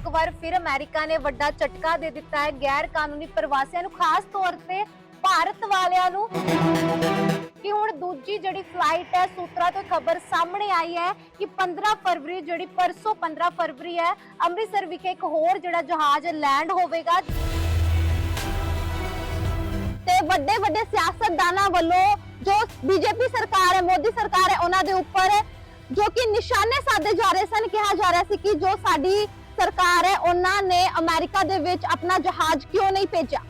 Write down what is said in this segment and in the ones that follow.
ਇੱਕ ਵਾਰ ਫਿਰ ਅਮਰੀਕਾ ਨੇ ਵੱਡਾ ਝਟਕਾ ਦੇ ਦਿੱਤਾ ਹੈ ਗੈਰ ਕਾਨੂੰਨੀ ਪ੍ਰਵਾਸੀਆਂ ਨੂੰ, ਖਾਸ ਤੌਰ ਤੇ ਭਾਰਤ ਵਾਲਿਆਂ ਨੂੰ। ਕਿ ਹੁਣ ਦੂਜੀ ਜਿਹੜੀ ਫਲਾਈਟ ਹੈ, ਸੂਤਰਾਂ ਤੋਂ ਖਬਰ ਸਾਹਮਣੇ ਆਈ ਹੈ ਕਿ 15 ਫਰਵਰੀ, ਜਿਹੜੀ ਪਰਸੋਂ 15 ਫਰਵਰੀ ਹੈ, ਅੰਮ੍ਰਿਤਸਰ ਵਿਖੇ ਇੱਕ ਹੋਰ ਜਿਹੜਾ ਜਹਾਜ਼ ਲੈਂਡ ਹੋਵੇਗਾ। ਤੇ ਵੱਡੇ ਵੱਡੇ ਸਿਆਸਤਦਾਨਾਂ ਵੱਲੋਂ ਜੋ ਬੀਜੇਪੀ ਸਰਕਾਰ ਹੈ, ਮੋਦੀ ਸਰਕਾਰ ਹੈ, ਉਹਨਾਂ ਦੇ ਉੱਪਰ ਜੋ ਕਿ ਨਿਸ਼ਾਨੇ ਸਾਧੇ ਜਾ ਰਹੇ ਸਨ, ਕਿਹਾ ਜਾ ਰਿਹਾ ਸੀ ਕਿ ਜੋ ਸਾਡੀ ਸਰਕਾਰ ਹੈ, ਉਹਨਾਂ ਨੇ ਅਮਰੀਕਾ ਦੇ ਵਿੱਚ ਆਪਣਾ ਜਹਾਜ਼ ਕਿਉਂ ਨਹੀਂ ਭੇਜਿਆ?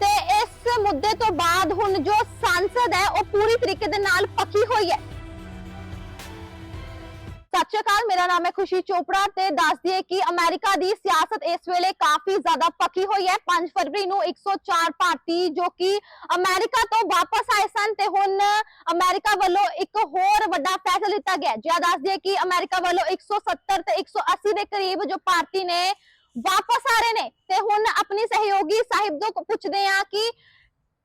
ਤੇ ਇਸ ਮੁੱਦੇ ਤੋਂ ਬਾਅਦ ਹੁਣ ਜੋ ਸੰਸਦ ਹੈ, ਉਹ ਪੂਰੀ ਤਰੀਕੇ ਦੇ ਨਾਲ ਪੱਕੀ ਹੋਈ ਹੈ। ਸਤਿ ਸ਼੍ਰੀ ਅਕਾਲ, ਮੇਰਾ ਨਾਮ ਹੈ ਖੁਸ਼ੀ ਚੋਪੜਾ ਤੇ ਦੱਸ ਦਈਏ ਕਿ ਅਮਰੀਕਾ ਦੀ ਸਿਆਸਤ ਇਸ ਵੇਲੇ ਕਾਫੀ ਜ਼ਿਆਦਾ ਪੱਕੀ ਹੋਈ ਹੈ। 5 ਫਰਵਰੀ ਨੂੰ 104 ਭਾਰਤੀ ਜੋ ਕਿ ਅਮਰੀਕਾ ਤੋਂ ਵਾਪਸ ਆਏ ਸਨ ਤੇ ਹੁਣ ਅਮਰੀਕਾ ਵੱਲੋਂ ਇੱਕ ਹੋਰ ਵੱਡਾ ਫੈਸਲਾ ਲਿੱਤਾ ਗਿਆ ਜਿਆ ਦੱਸ ਦਈਏ ਕਿ ਅਮਰੀਕਾ ਵੱਲੋਂ 170 ਤੇ 180 ਦੇ ਕਰੀਬ ਜੋ ਭਾਰਤੀ ਨੇ ਵਾਪਸ ਆ ਰਹੇ ਨੇ ਤੇ ਹੁਣ ਆਪਣੀ ਸਹਿਯੋਗੀ ਸਾਹਿਬ ਤੋਂ ਪੁੱਛਦੇ ਆ ਕਿ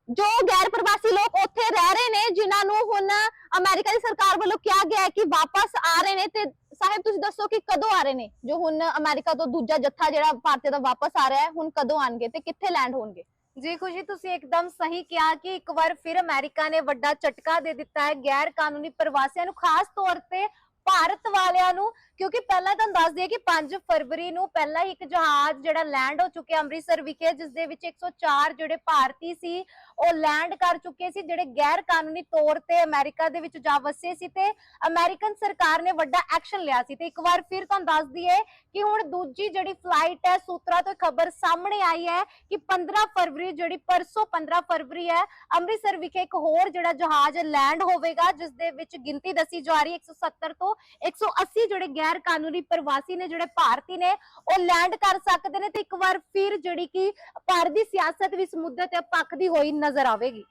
ਜੋ ਗੈਰ ਪ੍ਰਵਾਸੀ ਲੋਕ ਉੱਥੇ ਰਹਿ ਰਹੇ ਨੇ, ਜਿਨ੍ਹਾਂ ਨੂੰ ਹੁਣ ਅਮਰੀਕਾ ਦੀ ਸਰਕਾਰ ਵੱਲੋਂ ਕਿਹਾ ਗਿਆ ਹੈ ਕਿ ਵਾਪਸ ਆ ਰਹੇ ਨੇ ਤੇ ਸਾਹਿਬ, ਤੁਸੀਂ ਦੱਸੋ ਕਿ ਕਦੋਂ ਆ ਰਹੇ ਨੇ? ਜੋ ਹੁਣ ਅਮਰੀਕਾ ਤੋਂ ਦੂਜਾ ਜੱਥਾ ਜਿਹੜਾ ਭਾਰਤ ਦਾ ਵਾਪਸ ਆ ਰਿਹਾ ਹੈ, ਹੁਣ ਕਦੋਂ ਆਣਗੇ ਤੇ ਕਿੱਥੇ ਲੈਂਡ ਹੋਣਗੇ? ਜੀ, ਖੁਸ਼ੀ, ਤੁਸੀਂ ਇੱਕਦਮ ਸਹੀ ਕਿਹਾ ਕਿ ਇੱਕ ਵਾਰ ਫਿਰ ਅਮਰੀਕਾ ਨੇ ਵੱਡਾ ਝਟਕਾ ਦੇ ਦਿੱਤਾ ਹੈ ਗੈਰ ਕਾਨੂੰਨੀ ਪ੍ਰਵਾਸੀਆਂ ਨੂੰ, ਖਾਸ ਤੌਰ ਤੇ ਭਾਰਤ ਵਾਲਿਆਂ ਨੂੰ। ਕਿਉਂਕਿ ਪਹਿਲਾਂ ਤੁਹਾਨੂੰ ਦੱਸ ਦਈਏ ਕਿ 5 ਫਰਵਰੀ ਨੂੰ ਪਹਿਲਾਂ ਹੀ ਇੱਕ ਜਹਾਜ਼ ਜਿਹੜਾ ਲੈਂਡ ਹੋ ਚੁੱਕਿਆ ਅੰਮ੍ਰਿਤਸਰ ਵਿਖੇ, ਜਿਸ ਦੇ ਵਿੱਚ 104 ਜਿਹੜੇ ਭਾਰਤੀ ਸੀ, ਉਹ ਲੈਂਡ ਕਰ ਚੁੱਕੇ ਸੀ, ਜਿਹੜੇ ਗੈਰ ਕਾਨੂੰਨੀ ਤੌਰ ਤੇ ਅਮਰੀਕਾ ਦੇ ਵਿੱਚ ਜਾ ਵਸੇ ਸੀ ਤੇ ਅਮਰੀਕਨ ਸਰਕਾਰ ਨੇ ਵੱਡਾ ਐਕਸ਼ਨ ਲਿਆ ਸੀ। ਤੇ ਇੱਕ ਵਾਰ ਫਿਰ ਤੁਹਾਨੂੰ ਦੱਸ ਦਈਏ ਕਿ ਹੁਣ ਦੂਜੀ ਜਿਹੜੀ ਫਲਾਈਟ ਹੈ, ਸੂਤਰਾਂ ਤੋਂ ਖਬਰ ਸਾਹਮਣੇ ਆਈ ਹੈ ਕਿ 15 ਫਰਵਰੀ ਜਿਹੜੀ ਪਰਸੋਂ 15 ਫਰਵਰੀ ਹੈ, ਅੰਮ੍ਰਿਤਸਰ ਵਿਖੇ ਇੱਕ ਹੋਰ ਜਿਹੜਾ ਜਹਾਜ਼ ਲੈਂਡ ਹੋਵੇਗਾ, ਜਿਸ ਦੇ ਵਿੱਚ ਗਿਣਤੀ ਦੱਸੀ ਜਾ ਰਹੀ ਹੈ 170 ਤੋਂ 180 ਜਿਹੜੇ ਗੈਰ ਕਾਨੂੰਨੀ ਪ੍ਰਵਾਸੀ ਨੇ ਜਿਹੜੇ ਭਾਰਤੀ ਨੇ, ਉਹ ਲੈਂਡ ਕਰ ਸਕਦੇ ਨੇ ਤੇ ਇੱਕ ਵਾਰ ਫਿਰ ਜਿਹੜੀ ਕਿ ਭਾਰਤ ਦੀ ਸਿਆਸਤ ਵੀ ਇਸ ਮੁੱਦੇ ਤੇ ਪੱਕਦੀ ਹੋਈ ਨਜ਼ਰ ਆਵੇਗੀ।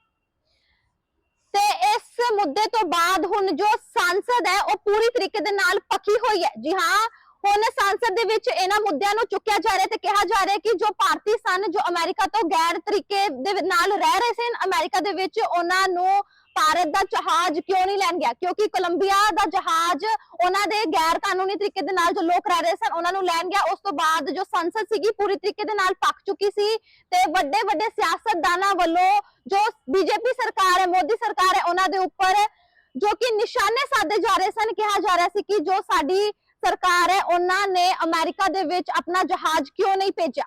ਤੇ ਇਸ ਮੁੱਦੇ ਤੋਂ ਬਾਅਦ ਹੁਣ ਜੋ ਸੰਸਦ ਹੈ, ਉਹ ਪੂਰੀ ਤਰੀਕੇ ਦੇ ਨਾਲ ਪੱਕੀ ਹੋਈ ਹੈ। ਜੀ ਹਾਂ, ਹੁਣ ਸੰਸਦ ਦੇ ਵਿੱਚ ਇਹਨਾਂ ਮੁੱਦਿਆਂ ਨੂੰ ਚੁੱਕਿਆ ਜਾ ਰਿਹਾ ਤੇ ਕਿਹਾ ਜਾ ਰਿਹਾ ਕਿ ਜੋ ਭਾਰਤੀ ਸਨ, ਜੋ ਅਮਰੀਕਾ ਤੋਂ ਗੈਰ ਤਰੀਕੇ ਦੇ ਨਾਲ ਰਹਿ ਰਹੇ ਸਨ, ਅਮਰੀਕਾ ਦੇ ਵਿੱਚ ਉਹਨਾਂ ਨੂੰ ਭਾਰਤ ਦਾ ਜਹਾਜ਼ ਕਿਉਂ ਨਹੀਂ ਲੈਣ ਗਿਆ? ਕਿਉਂਕਿ ਕੋਲੰਬੀਆ ਦਾ ਜਹਾਜ਼ ਉਹਨਾਂ ਦੇ ਗੈਰ ਕਾਨੂੰਨੀ ਤਰੀਕੇ ਦੇ ਨਾਲ ਜੋ ਲੋਕ ਰਹਿ ਰਹੇ ਸਨ, ਉਹਨਾਂ ਨੂੰ ਲੈਣ ਗਿਆ। ਉਸ ਤੋਂ ਬਾਅਦ ਜੋ ਸੰਸਦ ਸੀਗੀ, ਪੂਰੀ ਤਰੀਕੇ ਦੇ ਨਾਲ ਪੱਕ ਚੁੱਕੀ ਸੀ ਤੇ ਵੱਡੇ ਵੱਡੇ ਸਿਆਸਤਦਾਨਾਂ ਵੱਲੋਂ ਜੋ ਬੀਜੇਪੀ ਸਰਕਾਰ ਹੈ, ਮੋਦੀ ਸਰਕਾਰ ਹੈ, ਉਹਨਾਂ ਦੇ ਉੱਪਰ ਜੋ ਕਿ ਨਿਸ਼ਾਨੇ ਸਾਧੇ ਜਾ ਰਹੇ ਸਨ, ਕਿਹਾ ਜਾ ਰਿਹਾ ਸੀ ਕਿ ਜੋ ਸਾਡੀ ਸਰਕਾਰ ਹੈ, ਉਹਨਾਂ ਨੇ ਅਮਰੀਕਾ ਦੇ ਵਿੱਚ ਆਪਣਾ ਜਹਾਜ਼ ਕਿਉਂ ਨਹੀਂ ਭੇਜਿਆ?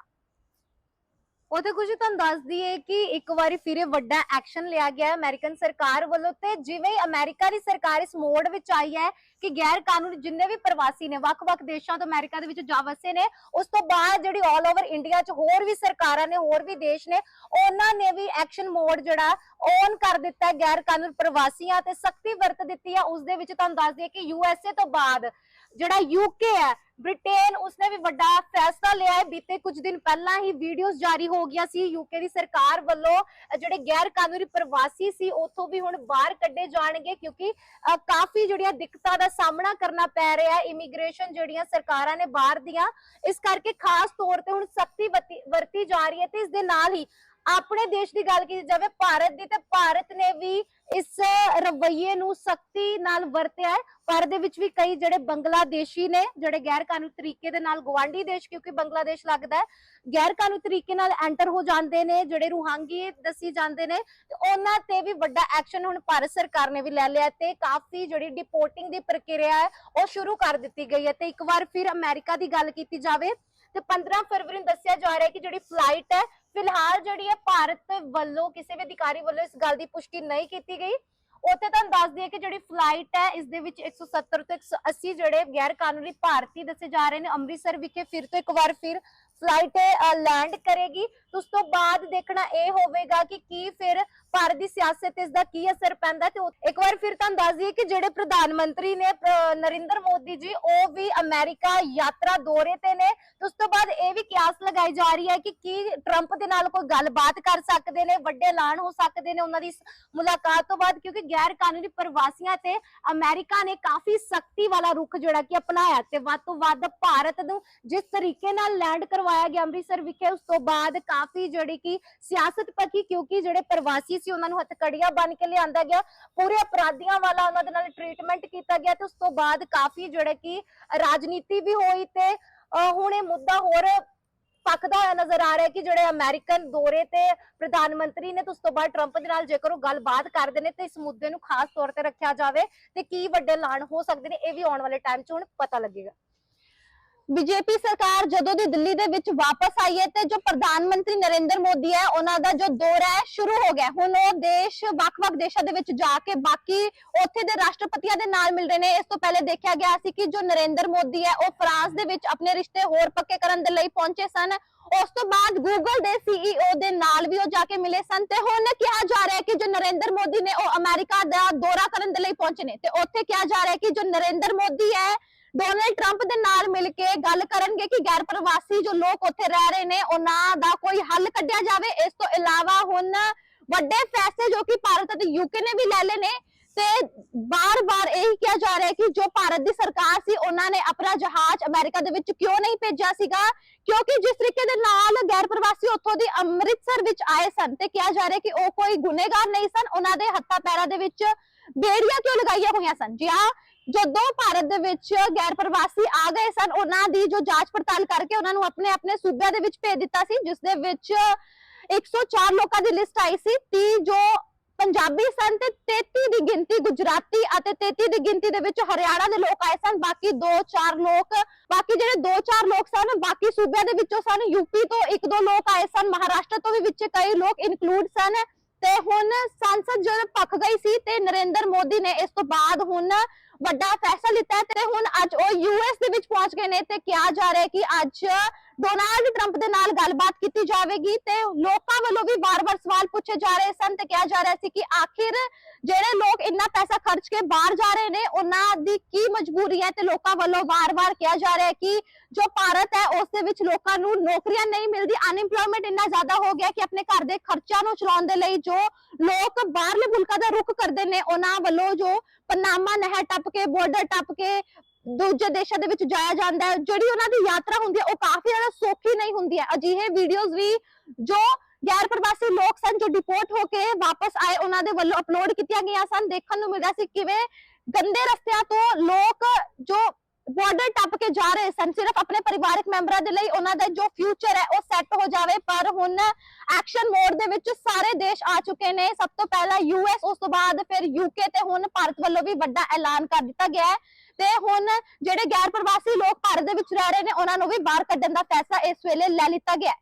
ਉਹ ਕੁਝ ਤੁਹਾਨੂੰ ਦੱਸ ਦਈਏ ਕਿ ਇੱਕ ਵਾਰੀ ਫਿਰ ਵੱਡਾ ਐਕਸ਼ਨ ਲਿਆ ਗਿਆ ਅਮਰੀਕਨ ਸਰਕਾਰ ਵੱਲੋਂ ਤੇ ਜਿਵੇਂ ਅਮਰੀਕਾ ਦੀ ਸਰਕਾਰ ਇਸ ਮੋੜ ਵਿੱਚ ਆਈ ਹੈ ਕਿ ਗੈਰ ਕਾਨੂੰਨੀ ਜਿੰਨੇ ਵੀ ਪ੍ਰਵਾਸੀ ਨੇ, ਵੱਖ-ਵੱਖ ਦੇਸ਼ਾਂ ਤੋਂ ਅਮਰੀਕਾ ਦੇ ਵਿੱਚ ਜਾ ਵਸੇ ਨੇ, ਉਸ ਤੋਂ ਬਾਅਦ ਜਿਹੜੀ ਆਲ ਓਵਰ ਇੰਡੀਆ 'ਚ ਹੋਰ ਵੀ ਸਰਕਾਰਾਂ ਨੇ, ਹੋਰ ਵੀ ਦੇਸ਼ ਨੇ, ਉਹਨਾਂ ਨੇ ਵੀ ਐਕਸ਼ਨ ਮੋਡ ਜਿਹੜਾ ਔਨ ਕਰ ਦਿੱਤਾ ਹੈ ਗੈਰ ਕਾਨੂੰਨੀ ਪ੍ਰਵਾਸੀਆਂ ਤੇ ਸਖਤੀ ਵਰਤ ਦਿੱਤੀ ਹੈ। ਉਸ ਦੇ ਵਿੱਚ ਤੁਹਾਨੂੰ ਦੱਸ ਦਈਏ ਕਿ ਯੂਐਸਏ ਤੋਂ ਬਾਅਦ ਜਿਹੜਾ ਯੂਕੇ ਹੈ ਬ੍ਰਿਟੇਨ ਉਸਨੇ ਵੀ ਵੱਡਾ ਫੈਸਲਾ ਲਿਆ ਹੈ। ਬੀਤੇ ਕੁਝ ਦਿਨ ਪਹਿਲਾਂ ਹੀ ਵੀਡੀਓਜ਼ ਜਾਰੀ ਹੋ ਗਿਆ ਸੀ। ਯੂਕੇ ਦੀ ਸਰਕਾਰ ਵੱਲੋਂ ਜਿਹੜੇ ਗੈਰ ਕਾਨੂੰਨੀ ਪ੍ਰਵਾਸੀ ਸੀ, ਉਥੋਂ ਵੀ ਹੁਣ ਬਾਹਰ ਕੱਢੇ ਜਾਣਗੇ ਕਿਉਂਕਿ ਕਾਫੀ ਜਿਹੜੀਆਂ ਦਿੱਕਤਾਂ ਦਾ ਸਾਹਮਣਾ ਕਰਨਾ ਪੈ ਰਿਹਾ ਹੈ। ਇਮੀਗ੍ਰੇਸ਼ਨ ਜਿਹੜੀਆਂ ਸਰਕਾਰਾਂ ਨੇ ਬਾਹਰ ਦੀਆਂ, ਇਸ ਕਰਕੇ ਖਾਸ ਤੌਰ ਤੇ ਹੁਣ ਸਖਤੀ ਵਰਤੀ ਜਾ ਰਹੀ ਹੈ ਤੇ ਇਸ ਦੇ ਨਾਲ ਹੀ ਆਪਣੇ ਦੇਸ਼ ਦੀ ਗੱਲ ਕੀਤੀ ਜਾਵੇ, ਭਾਰਤ ਦੀ ਤੇ ਭਾਰਤ ਨੇ ਵੀ ਇਸ ਰਵੱਈਏ ਨੂੰ ਸਖਤੀ ਨਾਲ ਵਰਤਿਆ ਹੈ। ਭਾਰਤ ਦੇ ਵਿੱਚ ਵੀ ਕਈ ਜਿਹੜੇ ਬੰਗਲਾਦੇਸ਼ੀ ਨੇ, ਜਿਹੜੇ ਗੈਰ ਕਾਨੂੰਨੀ ਤਰੀਕੇ ਦੇ ਨਾਲ ਗਵਾਂਢੀ ਦੇਸ਼, ਕਿਉਂਕਿ ਬੰਗਲਾਦੇਸ਼ ਲੱਗਦਾ ਹੈ ਗੈਰ ਕਾਨੂੰਨੀ ਤਰੀਕੇ ਨਾਲ ਐਂਟਰ ਹੋ ਜਾਂਦੇ ਨੇ, ਜਿਹੜੇ ਰੂਹਾਂਗੀ ਦੱਸੀ ਜਾਂਦੇ ਨੇ, ਤੇ ਉਹਨਾਂ ਤੇ ਵੀ ਵੱਡਾ ਐਕਸ਼ਨ ਹੁਣ ਭਾਰਤ ਸਰਕਾਰ ਨੇ ਵੀ ਲੈ ਲਿਆ ਹੈ ਤੇ ਕਾਫੀ ਜਿਹੜੀ ਡਿਪੋਰਟਿੰਗ ਦੀ ਪ੍ਰਕਿਰਿਆ ਹੈ, ਉਹ ਸ਼ੁਰੂ ਕਰ ਦਿੱਤੀ ਗਈ ਹੈ। ਤੇ ਇੱਕ ਵਾਰ ਫਿਰ ਅਮਰੀਕਾ ਦੀ ਗੱਲ ਕੀਤੀ ਜਾਵੇ, ਤੇ 15 ਫਰਵਰੀ ਨੂੰ ਦੱਸਿਆ ਜਾ ਰਿਹਾ ਹੈ ਕਿ ਜਿਹੜੀ ਫਲਾਈਟ ਹੈ ਫਿਲਹਾਲ ਜਿਹੜੀ ਹੈ ਭਾਰਤ ਵੱਲੋਂ, ਕਿਸੇ ਵੀ ਅਧਿਕਾਰੀ ਵੱਲੋਂ ਇਸ ਗੱਲ ਦੀ ਪੁਸ਼ਟੀ ਨਹੀਂ ਕੀਤੀ ਗਈ। ਉੱਥੇ ਤੁਹਾਨੂੰ ਦੱਸ ਦਈਏ ਕਿ ਜਿਹੜੀ ਫਲਾਈਟ ਹੈ, ਇਸ ਦੇ ਵਿੱਚ 170 ਤੋਂ 180 ਜਿਹੜੇ ਗੈਰ ਕਾਨੂੰਨੀ ਭਾਰਤੀ ਦੱਸੇ ਜਾ ਰਹੇ ਨੇ, ਅੰਮ੍ਰਿਤਸਰ ਵਿਖੇ ਫਿਰ ਤੋਂ ਇੱਕ ਵਾਰ ਫਿਰ ਫਲਾਈਟ ਲੈਂਡ ਕਰੇਗੀ। ਉਸ ਤੋਂ ਬਾਅਦ ਦੇਖਣਾ ਇਹ ਹੋਵੇਗਾ ਕਿ ਕੀ ਫਿਰ ਭਾਰਤ ਦੀ ਸਿਆਸਤ ਇਸ ਦਾ ਕੀ ਅਸਰ ਪੈਂਦਾ ਤੇ ਇੱਕ ਵਾਰ ਫਿਰ ਤੁਹਾਨੂੰ ਦੱਸ ਦਈਏ ਕਿ ਜਿਹੜੇ ਪ੍ਰਧਾਨ ਮੰਤਰੀ ਨੇ ਨਰਿੰਦਰ ਮੋਦੀ ਜੀ, ਉਹ ਵੀ ਅਮਰੀਕਾ ਯਾਤਰਾ ਦੌਰੇ ਤੇ ਨੇ। ਉਸ ਤੋਂ ਬਾਅਦ ਇਹ ਵੀ ਕਿਆਸ ਲਗਾਈ ਜਾ ਰਹੀ ਹੈ ਕਿ ਕੀ ਟਰੰਪ ਦੇ ਨਾਲ ਕੋਈ ਗੱਲਬਾਤ ਕਰ ਸਕਦੇ ਨੇ, ਵੱਡੇ ਐਲਾਨ ਹੋ ਸਕਦੇ ਨੇ ਉਹਨਾਂ ਦੀ ਮੁਲਾਕਾਤ ਤੋਂ ਬਾਅਦ। ਕਿਉਂਕਿ ਗੈਰ ਕਾਨੂੰਨੀ ਪ੍ਰਵਾਸੀਆਂ ਤੇ ਅਮਰੀਕਾ ਨੇ ਕਾਫੀ ਸਖਤੀ ਵਾਲਾ ਰੁਖ ਜਿਹੜਾ ਕਿ ਅਪਣਾਇਆ ਤੇ ਵੱਧ ਤੋਂ ਵੱਧ ਭਾਰਤ ਨੂੰ ਜਿਸ ਤਰੀਕੇ ਨਾਲ ਲੈਂਡ ਕਰ ਕਰਵਾਇਆ ਗਿਆ ਅੰਮ੍ਰਿਤਸਰ ਵਿਖੇ। ਉਸ ਤੋਂ ਬਾਅਦ ਕਾਫੀ ਜਿਹੜੀ ਕਿ ਸਿਆਸਤ ਪੱਖੀ ਕਿਉਂਕਿ ਜਿਹੜੇ ਪ੍ਰਵਾਸੀ ਸੀ, ਉਹਨਾਂ ਨੂੰ ਹੱਥਕੜੀਆਂ ਬਣ ਕੇ ਲਿਆਂਦਾ ਗਿਆ। ਪੂਰੇ ਅਪਰਾਧੀਆਂ ਵਾਲਾ ਉਹਨਾਂ ਦੇ ਨਾਲ ਟ੍ਰੀਟਮੈਂਟ ਕੀਤਾ ਗਿਆ ਤੇ ਉਸ ਤੋਂ ਬਾਅਦ ਕਾਫੀ ਜਿਹੜੇ ਕਿ ਰਾਜਨੀਤੀ ਵੀ ਹੋਈ ਤੇ ਹੁਣ ਇਹ ਮੁੱਦਾ ਹੋਰ ਪੱਕਦਾ ਹੋਇਆ ਨਜ਼ਰ ਆ ਰਿਹਾ ਕਿ ਜਿਹੜੇ ਅਮਰੀਕਨ ਦੌਰੇ ਤੇ ਪ੍ਰਧਾਨ ਮੰਤਰੀ ਨੇ ਤੇ ਉਸ ਤੋਂ ਬਾਅਦ ਟਰੰਪ ਦੇ ਨਾਲ ਜੇਕਰ ਉਹ ਗੱਲਬਾਤ ਕਰਦੇ ਨੇ ਤੇ ਇਸ ਮੁੱਦੇ ਨੂੰ ਖਾਸ ਤੌਰ ਤੇ ਰੱਖਿਆ ਜਾਵੇ ਤੇ ਕੀ ਵੱਡੇ ਐਲਾਨ ਹੋ ਸਕਦੇ ਨੇ, ਇਹ ਵੀ ਆਉਣ ਵਾਲੇ ਟਾਈਮ 'ਚ ਹੁਣ ਪਤਾ ਲੱਗੇਗਾ। ਬੀਜੇਪੀ ਸਰਕਾਰ ਜਦੋਂ ਦੀ ਦਿੱਲੀ ਦੇ ਵਿੱਚ ਵਾਪਸ ਆਈ ਹੈ ਤੇ ਜੋ ਪ੍ਰਧਾਨ ਮੰਤਰੀ ਨਰਿੰਦਰ ਮੋਦੀ ਹੈ, ਉਹਨਾਂ ਦਾ ਜੋ ਦੌਰਾ ਹੈ, ਸ਼ੁਰੂ ਹੋ ਗਿਆ ਹੁਣ ਉਹ ਦੇਸ਼, ਵੱਖ-ਵੱਖ ਦੇਸ਼ਾਂ ਦੇ ਵਿੱਚ ਜਾ ਕੇ ਬਾਕੀ ਉੱਥੇ ਦੇ ਰਾਸ਼ਟਰਪਤੀਆਂ ਦੇ ਨਾਲ ਮਿਲ ਰਹੇ ਨੇ। ਇਸ ਤੋਂ ਪਹਿਲੇ ਦੇਖਿਆ ਗਿਆ ਸੀ ਕਿ ਜੋ ਨਰਿੰਦਰ ਮੋਦੀ ਹੈ, ਉਹ ਫਰਾਂਸ ਦੇ ਵਿੱਚ ਆਪਣੇ ਰਿਸ਼ਤੇ ਹੋਰ ਪੱਕੇ ਕਰਨ ਦੇ ਲਈ ਪਹੁੰਚੇ ਸਨ। ਉਸ ਤੋਂ ਬਾਅਦ ਗੂਗਲ ਦੇ ਸੀਈਓ ਦੇ ਨਾਲ ਵੀ ਉਹ ਜਾ ਕੇ ਮਿਲੇ ਸਨ ਤੇ ਹੁਣ ਕਿਹਾ ਜਾ ਰਿਹਾ ਹੈ ਕਿ ਜੋ ਨਰਿੰਦਰ ਮੋਦੀ ਨੇ, ਉਹ ਅਮਰੀਕਾ ਦਾ ਦੌਰਾ ਕਰਨ ਦੇ ਲਈ ਪਹੁੰਚੇ ਨੇ। ਤੇ ਉੱਥੇ ਕਿਹਾ ਜਾ ਰਿਹਾ ਹੈ ਕਿ ਜੋ ਨਰਿੰਦਰ ਮੋਦੀ ਹੈ ਡੋਨਲਡ ਟਰੰਪ ਦੇ ਨਾਲ ਮਿਲ ਕੇ ਗੱਲ ਕਰਨਗੇ ਕਿ ਗੈਰ ਪ੍ਰਵਾਸੀ ਜੋ ਲੋਕ ਉੱਥੇ ਰਹਿ ਰਹੇ ਨੇ, ਉਹਨਾਂ ਦਾ ਕੋਈ ਹੱਲ ਕੱਢਿਆ ਜਾਵੇ। ਇਸ ਤੋਂ ਇਲਾਵਾ ਹੁਣ ਵੱਡੇ ਫੈਸਲੇ ਜੋ ਕਿ ਭਾਰਤ ਅਤੇ ਯੂਕੇ ਨੇ ਵੀ ਲੈ ਲਏ ਨੇ ਤੇ ਬਾਰ-ਬਾਰ ਇਹੀ ਕਿਹਾ ਜਾ ਰਿਹਾ ਹੈ ਕਿ ਜੋ ਭਾਰਤ ਦੀ ਸਰਕਾਰ ਸੀ, ਉਹਨਾਂ ਨੇ ਆਪਣਾ ਜਹਾਜ਼ ਅਮਰੀਕਾ ਦੇ ਵਿੱਚ ਕਿਉਂ ਨਹੀਂ ਭੇਜਿਆ ਸੀਗਾ? ਕਿਉਂਕਿ ਜਿਸ ਤਰੀਕੇ ਦੇ ਨਾਲ ਗੈਰ ਪ੍ਰਵਾਸੀ ਉੱਥੋਂ ਦੀ ਅੰਮ੍ਰਿਤਸਰ ਵਿੱਚ ਆਏ ਸਨ ਤੇ ਕਿਹਾ ਜਾ ਰਿਹਾ ਕਿ ਉਹ ਕੋਈ ਗੁਨੇਗਾਰ ਨਹੀਂ ਸਨ, ਉਹਨਾਂ ਦੇ ਹੱਥਾਂ ਪੈਰਾਂ ਦੇ ਵਿੱਚ ਬੇੜੀਆਂ ਕਿਉਂ ਲਗਾਈਆਂ ਹੋਈਆਂ ਸਨ? ਜੀ ਹਾਂ ਜਦੋਂ ਭਾਰਤ ਦੇ ਵਿੱਚ ਗੈਰ ਪ੍ਰਵਾਸੀ ਆ ਗਏ ਸਨ, ਉਹਨਾਂ ਦੀ ਜੋ ਜਾਂਚ ਪੜਤਾਲ ਕਰਕੇ ਉਹਨਾਂ ਨੂੰ ਆਪਣੇ ਆਪਣੇ ਸੂਬਿਆਂ ਦੇ ਵਿੱਚ ਭੇਜ ਦਿੱਤਾ ਸੀ, ਜਿਸ ਦੇ ਵਿੱਚ 104 ਲੋਕਾਂ ਦੀ ਲਿਸਟ ਆਈ ਸੀ 30 ਜੋ ਪੰਜਾਬੀ ਸਨ ਤੇ 33 ਦੀ ਗਿਣਤੀ ਗੁਜਰਾਤੀ ਅਤੇ 33 ਦੀ ਗਿਣਤੀ ਦੇ ਵਿੱਚ ਹਰਿਆਣਾ ਦੇ ਲੋਕ ਆਏ ਸਨ, ਬਾਕੀ 2-4 ਲੋਕ, ਬਾਕੀ ਜਿਹੜੇ 2-4 ਲੋਕ ਸਨ, ਬਾਕੀ ਸੂਬਿਆਂ ਦੇ ਵਿੱਚੋਂ ਸਨ ਯੂਪੀ ਤੋਂ ਇੱਕ ਦੋ ਲੋਕ ਆਏ ਸਨ, ਮਹਾਰਾਸ਼ਟਰ ਤੋਂ ਵੀ ਵਿੱਚ ਕਈ ਲੋਕ ਇਨਕਲੂਡ ਸਨ ਤੇ ਹੁਣ ਸੰਸਦ ਜਦੋਂ ਪੱਕ ਗਈ ਸੀ ਤੇ ਨਰਿੰਦਰ ਮੋਦੀ ਨੇ ਇਸ ਤੋਂ ਬਾਅਦ ਹੁਣ ਵੱਡਾ ਫੈਸਲਾ ਲਿੱਤਾ ਹੈ ਤੇ ਹੁਣ ਅੱਜ ਉਹ ਯੂਐਸ ਦੇ ਵਿੱਚ ਪਹੁੰਚ ਗਏ ਨੇ ਤੇ ਕਿਹਾ ਜਾ ਰਿਹਾ ਹੈ ਕਿ ਅੱਜ ਡੋਨਾਲਡ ਟਰੰਪ ਦੇ ਨਾਲ ਗੱਲਬਾਤ ਕੀਤੀ ਜਾਵੇਗੀ ਤੇ ਲੋਕਾਂ ਵੱਲੋਂ ਵੀ ਵਾਰ-ਵਾਰ ਸਵਾਲ ਪੁੱਛੇ ਜਾ ਰਹੇ ਸਨ ਤੇ ਕਿਹਾ ਜਾ ਰਿਹਾ ਸੀ ਕਿ ਆਖਿਰ ਜਿਹੜੇ ਲੋਕ ਇੰਨਾ ਪੈਸਾ ਖਰਚ ਕੇ ਬਾਹਰ ਜਾ ਰਹੇ ਨੇ, ਉਹਨਾਂ ਦੀ ਕੀ ਮਜਬੂਰੀ ਹੈ ਤੇ ਲੋਕਾਂ ਵੱਲੋਂ ਵਾਰ-ਵਾਰ ਕਿਹਾ ਜਾ ਰਿਹਾ ਹੈ ਕਿ ਜੋ ਭਾਰਤ ਹੈ, ਉਸ ਦੇ ਵਿੱਚ ਲੋਕਾਂ ਨੂੰ ਨੌਕਰੀਆਂ ਨਹੀਂ ਮਿਲਦੀ ਅਨਇੰਪਲੋਇਮੈਂਟ ਇੰਨਾ ਜ਼ਿਆਦਾ ਹੋ ਗਿਆ ਕਿ ਆਪਣੇ ਘਰ ਦੇ ਖਰਚਿਆਂ ਨੂੰ ਚਲਾਉਣ ਦੇ ਲਈ ਜੋ ਲੋਕ ਬਾਹਰਲੇ ਮੁਲਕਾਂ ਦਾ ਰੁਖ ਕਰਦੇ ਨੇ, ਉਹਨਾਂ ਵੱਲੋਂ ਜੋ ਪਨਾਮਾ ਨਹਿਰ ਟੱਪ ਕੇ ਬਾਰਡਰ ਟੱਪ ਕੇ ਦੂਜੇ ਦੇਸ਼ਾਂ ਦੇ ਵਿੱਚ ਜਾਇਆ ਜਾਂਦਾ ਹੈ, ਜਿਹੜੀ ਉਹਨਾਂ ਦੀ ਯਾਤਰਾ ਹੁੰਦੀ ਹੈ, ਉਹ ਕਾਫੀ ਜ਼ਿਆਦਾ ਸੌਖੀ ਨਹੀਂ ਹੁੰਦੀ ਹੈ। ਅਜਿਹੇ ਵੀਡੀਓਜ਼ ਵੀ ਜੋ ਗੈਰ ਪ੍ਰਵਾਸੀ ਲੋਕ ਸਨ ਜੋ ਡਿਪੋਰਟ ਹੋ ਕੇ ਵਾਪਸ ਆਏ, ਉਹਨਾਂ ਦੇ ਵੱਲੋਂ ਅਪਲੋਡ ਕੀਤੀਆਂ ਗਈਆਂ ਸਨ। ਦੇਖਣ ਨੂੰ ਮਿਲ ਸੀ ਕਿਵੇਂ ਗੰਦੇ ਰਸਤਿਆਂ ਤੋਂ ਲੋਕ ਜੋ ਬਾਰਡਰ ਟੱਪ ਕੇ ਜਾ ਰਹੇ ਸਨ, ਸਿਰਫ ਆਪਣੇ ਪਰਿਵਾਰਕ ਮੈਂਬਰਾਂ ਦੇ ਲਈ ਉਹਨਾਂ ਦਾ ਜੋ ਫਿਊਚਰ ਹੈ, ਉਹ ਸੈੱਟ ਹੋ ਜਾਵੇ। ਪਰ ਹੁਣ ਐਕਸ਼ਨ ਮੋਡ ਦੇ ਵਿੱਚ ਸਾਰੇ ਦੇਸ਼ ਆ ਚੁੱਕੇ ਨੇ। ਸਭ ਤੋਂ ਪਹਿਲਾਂ ਯੂਐਸ ਉਸ ਤੋਂ ਬਾਅਦ ਫਿਰ ਯੂਕੇ ਤੇ ਹੁਣ ਭਾਰਤ ਵੱਲੋਂ ਵੀ ਵੱਡਾ ਐਲਾਨ ਕਰ ਦਿੱਤਾ ਗਿਆ ਹੈ। ਤੇ ਹੁਣ ਜਿਹੜੇ ਗੈਰ ਪ੍ਰਵਾਸੀ ਲੋਕ ਭਾਰਤ ਦੇ ਵਿੱਚ ਰਹਿ ਰਹੇ ਨੇ, ਉਹਨਾਂ ਨੂੰ ਵੀ ਬਾਹਰ ਕੱਢਣ ਦਾ ਫੈਸਲਾ ਇਸ ਵੇਲੇ ਲੈ ਲਿੱਤਾ ਗਿਆ